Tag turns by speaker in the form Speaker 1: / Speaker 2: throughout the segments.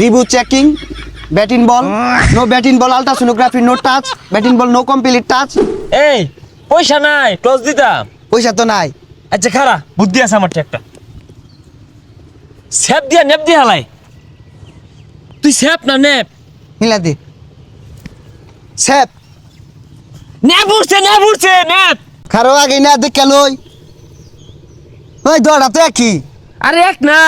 Speaker 1: Review checking batting ball no batting ball ultrasonography no touch batting ball no complete touch
Speaker 2: এই পয়সা নাই toss দিতাম।
Speaker 1: পয়সা তো নাই।
Speaker 2: আচ্ছা খারা বুদ্ধি আছে আমার একটা। স্যাপ দিয়া নেপ দিয়া হালাই। তুই স্যাপ না নেপ
Speaker 1: মিলা দে। স্যাপ
Speaker 2: নেপ উঠছে নেপ উঠছে নেপ
Speaker 1: খারো আগে না দেখে লই। ওই দড়া তো একই।
Speaker 2: আরে এক না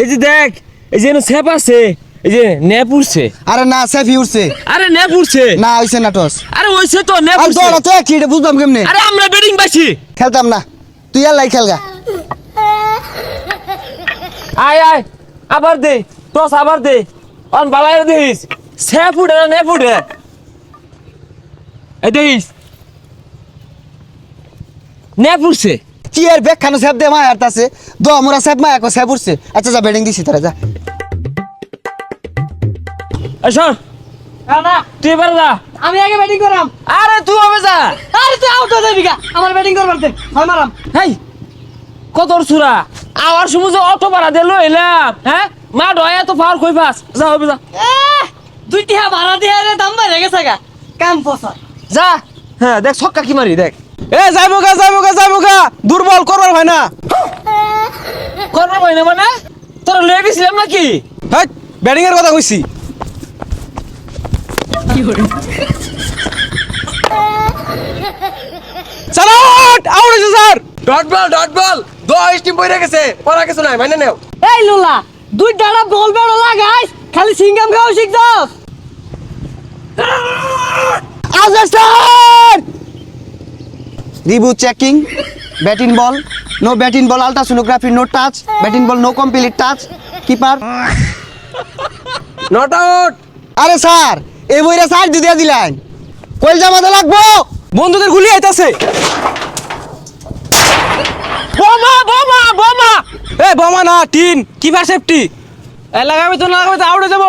Speaker 2: এই যে দেখ এই যে স্যাপ আছে। এই যে নেপ উঠছে
Speaker 1: আরে না সেফি উঠছে
Speaker 2: আরে নেপ উঠছে
Speaker 1: না হইছে না টস।
Speaker 2: আরে ওইছে তো নেপ
Speaker 1: আর
Speaker 2: উঠছে
Speaker 1: তো একই এটা বুঝলাম কেমনে?
Speaker 2: আরে আমরা ব্যাটিং পাইছি।
Speaker 1: খেলতাম না। তুই আল্লাহ খেলগা।
Speaker 2: আয় আয় আবার দে টস আবার দে। অন বালাই দিস স্যাপ উঠে না নেপ উঠে? এই দেখিস। নেপ উঠছে
Speaker 1: কি আর ব্যাগ খানো স্যাপ দে মায় হারতাছে। দ মোরা স্যাপ মায় একো স্যাপ উঠছে আচ্ছা যা ব্যাটিং দিছি তারা যা।
Speaker 2: তুই এবার যা।
Speaker 3: আমি আগে ব্যাটিং করাম
Speaker 2: আরে তুই হবে যা।
Speaker 3: আরে তুই আউট হয়ে যাবি গা। আমার ব্যাটিং করবার দে। হয় মারাম।
Speaker 2: হেই কত সুরা? আওয়ার সময় যে অটো ভাড়া দিল এলাম হ্যাঁ? মা ডয়া তো পাওয়ার কই পাস। যা হবে যা।
Speaker 3: এহ, দুই টিহা ভাড়া দিয়ে রে দাম বাইরে গেছে গা। কাম পসা
Speaker 2: যা। হ্যাঁ দেখ ছক্কা কি মারি দেখ।
Speaker 4: এ যাইবো গা যাইবো গা যাইবো গা। দুর্বল করবার হয় না।
Speaker 2: করব ভাই না মানে? তোরা লয়ে গেছিলাম নাকি?
Speaker 4: হ্যাঁ ব্যাটিং এর কথা কইছি। স্যার আউট আউট হয়েছে sir. Dot ball dot ball. দশ টিম বইরে গেছে। পড়া কিছু নাই মানে নেও।
Speaker 3: এই লোলা দুই ডাড়া বল বেড়ো লাগাইস খালি সিঙ্গাম খাও শিখছস।
Speaker 1: আজে sir! Review checking batting ball no batting ball ultrasonography no touch batting ball no complete touch keeper
Speaker 4: not out
Speaker 1: আরে স্যার এই বইরা স্যার দিয়ে দিলেন। কইল জামাতে লাগবো।
Speaker 4: বন্ধুদের গুলি আইতাছে।
Speaker 2: বোমা বোমা বোমা।
Speaker 4: এ বোমা না টিন। কিপার সেফটি এ লাগাবি তো না লাগাবি তো আউট যাব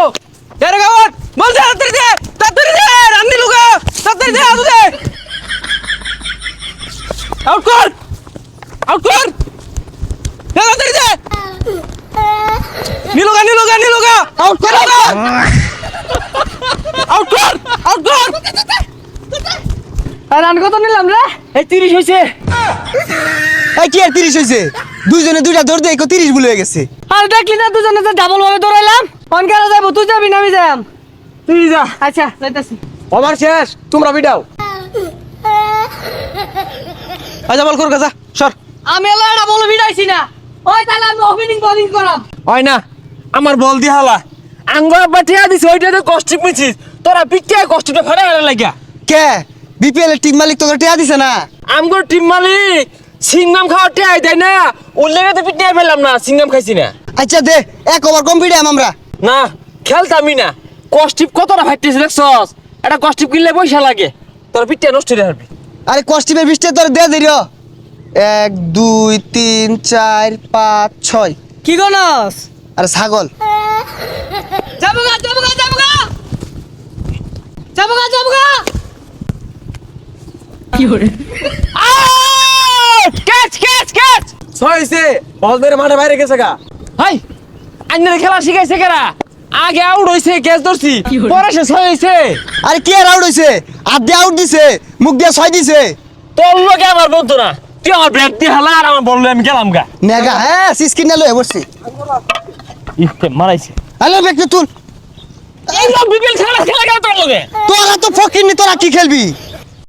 Speaker 4: এর গাওয়ার বল দে তাড়াতাড়ি দে তাড়াতাড়ি দে রান্দি লুকা। তাড়াতাড়ি দে আউট দে। আউট কর। আউট কর। দে তাড়াতাড়ি দে। নিলুগা নিলুগা নিলুগা আউট কর আউট কর আউট কর
Speaker 3: আর রান কত নিলাম রে?
Speaker 2: এই তিরিশ হয়েছে
Speaker 1: এই কি আর তিরিশ হয়েছে দুইজনে দুইটা দৌড় দিয়ে তিরিশ ভুল হয়ে গেছে।
Speaker 3: আর দেখলি না দুজনে যে ডাবল ভাবে দৌড়াইলাম? অনকারা যাব তুই যাবি না আমি যাম
Speaker 2: তুই যা।
Speaker 3: আচ্ছা যাইতাছি।
Speaker 4: ওভার শেষ তোমরা বিডাও আচ্ছা বল কর সর।
Speaker 3: আমি এলা এটা বলে ভিড়াইছি না। ওই তাহলে আমি ওপেনিং বোলিং করাম।
Speaker 2: হয় না আমার বল দি হালা। আঙ্গ আব্বা টিয়া দিস ওইটাতে কষ্টিপ মিছিস। তোরা পিটিয়া কষ্টিপটা ফাটা গেলে লাগিয়া।
Speaker 1: কে? বিপিএল এর টিম মালিক তোকে টিয়া দিছে না?
Speaker 2: আমগো টিম মালিক সিঙ্গাম খাওয়া টিয়া দেয় না। ওর লেগে তো পিটিয়া ফেললাম না সিঙ্গাম খাইছি না।
Speaker 1: আচ্ছা দে এক ওভার কম্পিটাম আমরা।
Speaker 2: না খেলতামই না। কষ্টিপ কতটা ফাইতেছে দেখছস? এটা কষ্টিপ কিনলে পয়সা লাগে। তোর পিটিয়া নষ্ট হয়ে যাবি।
Speaker 1: আরে কস্টিপের বৃষ্টি তোর দে দিল এক দুই তিন চার পাঁচ ছয়।
Speaker 3: কি গনস
Speaker 1: আরে ছাগল।
Speaker 3: যাব গা যাব গা যাব গা। যাব গা যাব গা।
Speaker 2: ক্যাচ ক্যাচ ক্যাচ
Speaker 4: ছয় হইছে বল মেরে মাঠে বাইরে গেছে গা।
Speaker 2: হাই আন্নের খেলা শিখাইছে কেরা? আগে আউট হইছে ক্যাচ ধরছি পরে সে ছয় হইছে।
Speaker 1: আরে কে আর আউট হয়েছে হাত দিয়ে আউট দিছে মুখ দিয়ে ছয় দিছে।
Speaker 2: তোর লোকে আমার বলতো না তুই আমার ব্যাট দিয়ে হালা আর আমার বলল আমি গেলাম গা।
Speaker 1: নেগা হ্যাঁ সিস্কিন নালো বসছি।
Speaker 2: ইফতে মারাইছে।
Speaker 1: হ্যালো ব্যক্তি তুল।
Speaker 2: এই বিপিএল খেলা খেলা গেল তোর লোকে?
Speaker 1: তোরা তো ফকির নি তোরা কি খেলবি?